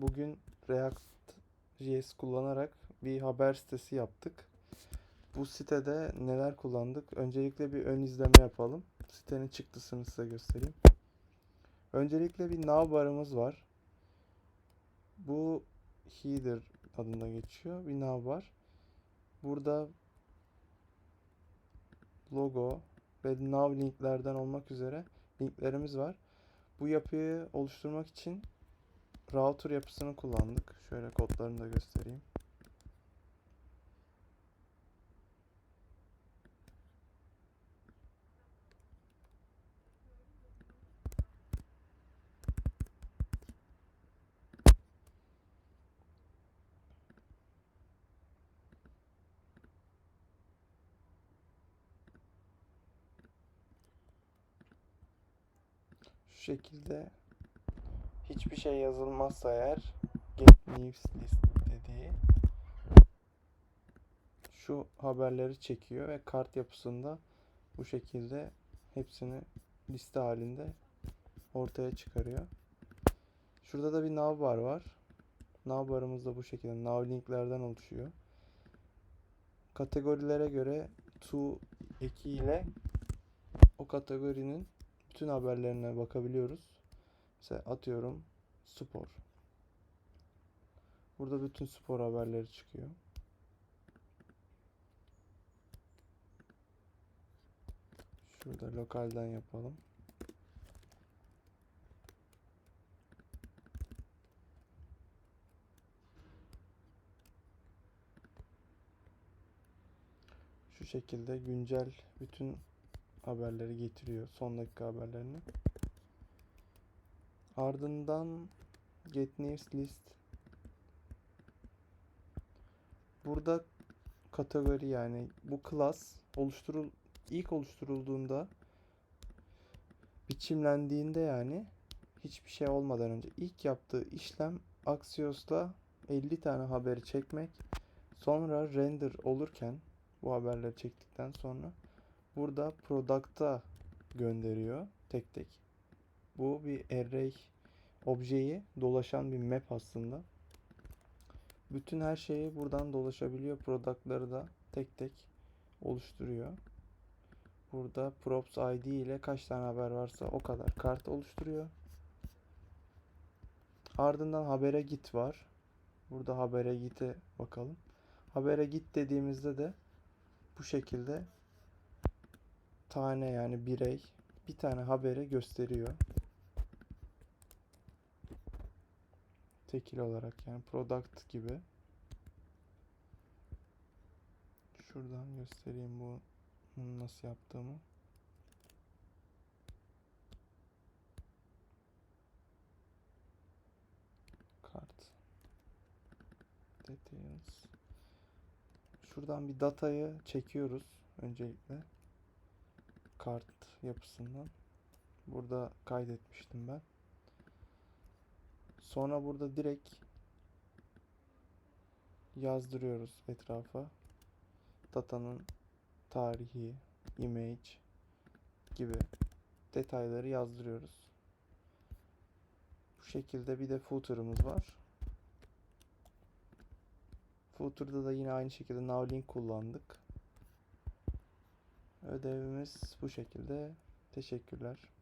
Bugün React.js kullanarak bir haber sitesi yaptık. Bu sitede neler kullandık? Öncelikle bir ön izleme yapalım. Sitenin çıktısını size göstereyim. Öncelikle bir navbarımız var. Bu header adında geçiyor. Bir navbar. Burada logo ve nav linklerden olmak üzere linklerimiz var. Bu yapıyı oluşturmak için router yapısını kullandık. Şöyle kodlarını da göstereyim. Şekilde hiçbir şey yazılmazsa eğer get news list dediği şu haberleri çekiyor ve kart yapısında bu şekilde hepsini liste halinde ortaya çıkarıyor. Şurada da bir navbar var. Navbarımız da bu şekilde nav linklerden oluşuyor. Kategorilere göre to eki ile o kategorinin bütün haberlerine bakabiliyoruz. Mesela atıyorum spor. Burada bütün spor haberleri çıkıyor. Şurada lokalden yapalım. Şu şekilde güncel bütün haberleri getiriyor. Son dakika haberlerini. Ardından Get News List. Burada kategori yani bu class oluşturul ilk oluşturulduğunda biçimlendiğinde yani hiçbir şey olmadan önce ilk yaptığı işlem Axios'la 50 tane haberi çekmek. Sonra render olurken bu haberleri çektikten sonra burada product'a gönderiyor tek tek. Bu bir array objeyi dolaşan bir map aslında. Bütün her şeyi buradan dolaşabiliyor. Product'ları da tek tek oluşturuyor. Burada props ID ile kaç tane haber varsa o kadar kart oluşturuyor. Ardından habere git var. Burada habere git'e bakalım. Habere git dediğimizde de bu şekilde tane yani birey bir tane haberi gösteriyor. Tekil olarak yani product gibi. Şuradan göstereyim bu nasıl yaptığımı. Kart. Details. Şuradan bir datayı çekiyoruz öncelikle. Kart yapısından. Burada kaydetmiştim ben. Sonra burada direkt yazdırıyoruz etrafa. Datanın tarihi, image gibi detayları yazdırıyoruz. Bu şekilde bir de footer'ımız var. Footer'da da yine aynı şekilde navlink kullandık. Ödevimiz bu şekilde. Teşekkürler.